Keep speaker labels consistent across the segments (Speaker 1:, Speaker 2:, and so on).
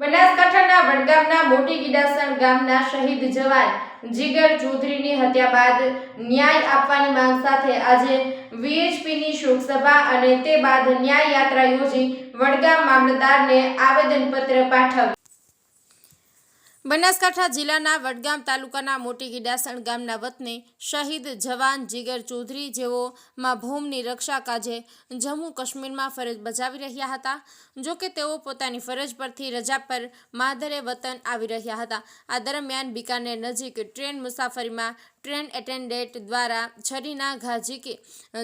Speaker 1: બનાસકાંઠાના વડગામના મોટી ગીડાસણ ગામના શહીદ જવાન જીગર ચૌધરીની હત્યા બાદ ન્યાય આપવાની માંગ સાથે આજે વીએચપીની શોકસભા અને તે બાદ ન્યાય યાત્રા યોજી વડગામ મામલતદારને આવેદનપત્ર પાઠવ્યું. બનાસકાંઠા જિલ્લાના વડગામ તાલુકાના મોટી ગીડાસણ ગામના વતની શહીદ જવાન જીગર ચૌધરી જેઓ મા ભૂમની રક્ષા કાજે જમ્મુ કાશ્મીરમાં ફરજ બજાવી રહ્યા હતા. જો કે તેઓ પોતાની ફરજ પરથી રજા પર માધરે વતન આવી રહ્યા હતા. આ દરમિયાન બિકાનેર નજીક ટ્રેન મુસાફરીમાં ટ્રેન એટેન્ડન્ટ દ્વારા છરીના ઘા ઝીકી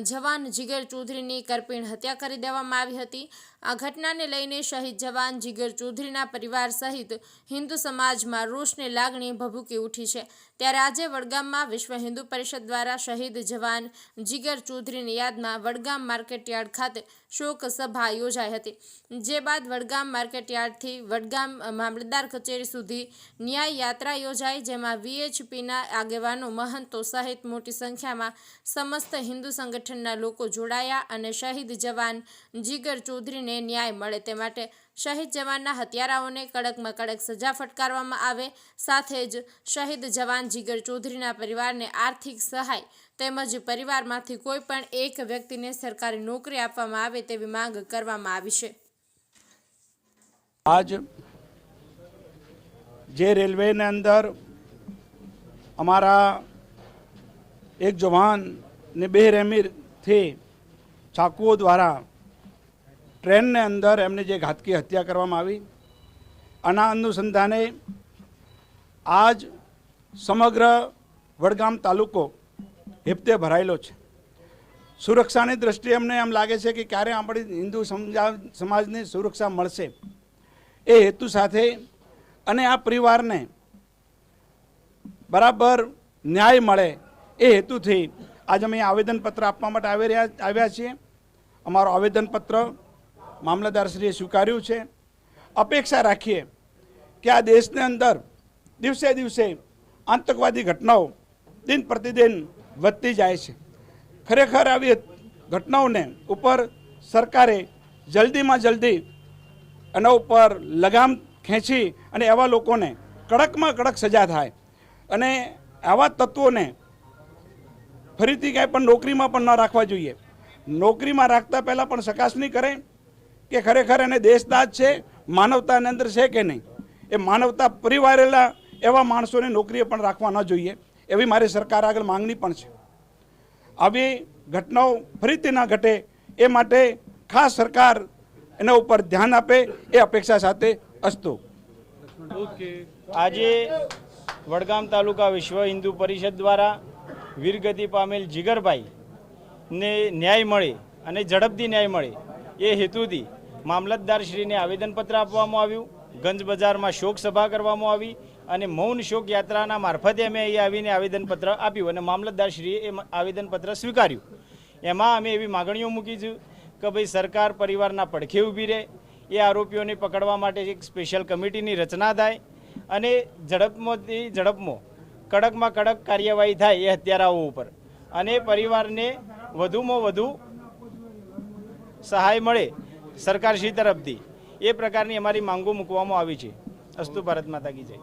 Speaker 1: જવાન જીગર ચૌધરીની કરપીણ હત્યા કરી દેવામાં આવી હતી. આ ઘટનાને લઈને શહીદ જવાન જીગર ચૌધરીના પરિવાર સહિત હિન્દુ સમાજમાં રોષની લાગણી ભભૂકી ઉઠી છે. ત્યારે આજે વડગામમાં વિશ્વ હિન્દુ પરિષદ દ્વારા શહીદ જવાન જીગર ચૌધરીની યાદમાં વડગામ માર્કેટયાર્ડ ખાતે શોક સભા યોજાઈ હતી. જે બાદ વડગામ માર્કેટયાર્ડથી વડગામ મામલતદાર કચેરી સુધી ન્યાય યાત્રા યોજાઈ, જેમાં વીએચપીના આગેવાનો મહંતો સહિત મોટી સંખ્યામાં સમસ્ત હિન્દુ સંગઠનના લોકો જોડાયા અને શહીદ જવાન જીગર ચૌધરીને ન્યાય મળે તે માટે શહીદ જવાનના હત્યારાઓને કડકમાં કડક સજા ફટકારવામાં આવે, સાથે જ શહીદ જવાન જીગર ચૌધરીના પરિવારને આર્થિક સહાય તેમજ પરિવારમાંથી કોઈ પણ એક વ્યક્તિને સરકારી નોકરી આપવામાં આવે તેવી માંગ કરવામાં આવી છે.
Speaker 2: આજ જે રેલવેની અંદર અમારા એક જવાનને બેરહેમીથી ચાકુઓ દ્વારા ટ્રેનને અંદર એમને જે ઘાતકી હત્યા કરવામાં આવી, આના અનુસંધાને આજ સમગ્ર વડગામ તાલુકો હિપ્તે ભરાયેલો છે. સુરક્ષાની દ્રષ્ટિએ અમને એમ લાગે છે કે ક્યારે આપણી હિન્દુ સમજા- સમાજને સુરક્ષા મળશે એ હેતુ સાથે અને આ પરિવારને બરાબર ન્યાય મળે એ હેતુથી આજે અમે આવેદનપત્ર આપવા માટે આવી રહ્યા, આવ્યા છીએ. અમારો આવેદનપત્ર મામલતદારશ્રીએ સ્વીકાર્યું છે. અપેક્ષા રાખીએ કે આ દેશની અંદર દિવસે દિવસે આતંકવાદી ઘટનાઓ દિન પ્રતિદિન વધતી જાય છે. ખરેખર આવી ઘટનાઓને ઉપર સરકારે જલ્દીમાં જલ્દી એના ઉપર લગામ ખેંચી અને એવા લોકોને કડકમાં કડક સજા થાય અને આવા તત્વોને ફરીથી ક્યાંય પણ નોકરીમાં પણ ન રાખવા જોઈએ. નોકરીમાં રાખતા પહેલાં પણ ચકાસણી કરે. કે ખરેખર એને દેશદાજ છે માનવતાની અંદર છે કે નહીં? એ માનવતા પરિવારેલા એવા માણસોને નોકરીએ પણ રાખવા ન જોઈએ, એવી મારી સરકાર આગળ માંગણી પણ છે. આવી ઘટનાઓ ફરીથી ના ઘટે, એ માટે ખાસ સરકાર એના ઉપર ધ્યાન આપે, એ અપેક્ષા સાથે અસ્તુ.
Speaker 3: આજે વડગામ તાલુકા વિશ્વ હિન્દુ પરિષદ દ્વારા વીરગતિ પામેલ જીગરભાઈ ને ન્યાય મળે અને ઝડપથી ન્યાય મળે. એ હેતુથી મામલતદારશ્રીને આવેદનપત્ર આપવામાં આવ્યું, ગંજ બજારમાં શોક સભા કરવામાં આવી અને મૌન શોક યાત્રાના મારફતે અમે અહીં આવીને આવેદનપત્ર આપ્યું અને મામલતદારશ્રીએ એ આવેદનપત્ર સ્વીકાર્યું. એમાં અમે એવી માગણીઓ મૂકી છે કે ભાઈ સરકાર પરિવારના પડખે ઊભી રહે, એ આરોપીઓને પકડવા માટે એક સ્પેશિયલ કમિટીની રચના થાય અને ઝડપમાંથી ઝડપમાં કડકમાં કડક કાર્યવાહી થાય એ હત્યારાઓ ઉપર. અને પરિવારને વધુમાં વધુ સહાય મળે સરકારશ્રી તરફથી. એ પ્રકારની અમારી માંગો મૂકવામાં આવી છે. અસ્તુ ભારત માતા કી જય.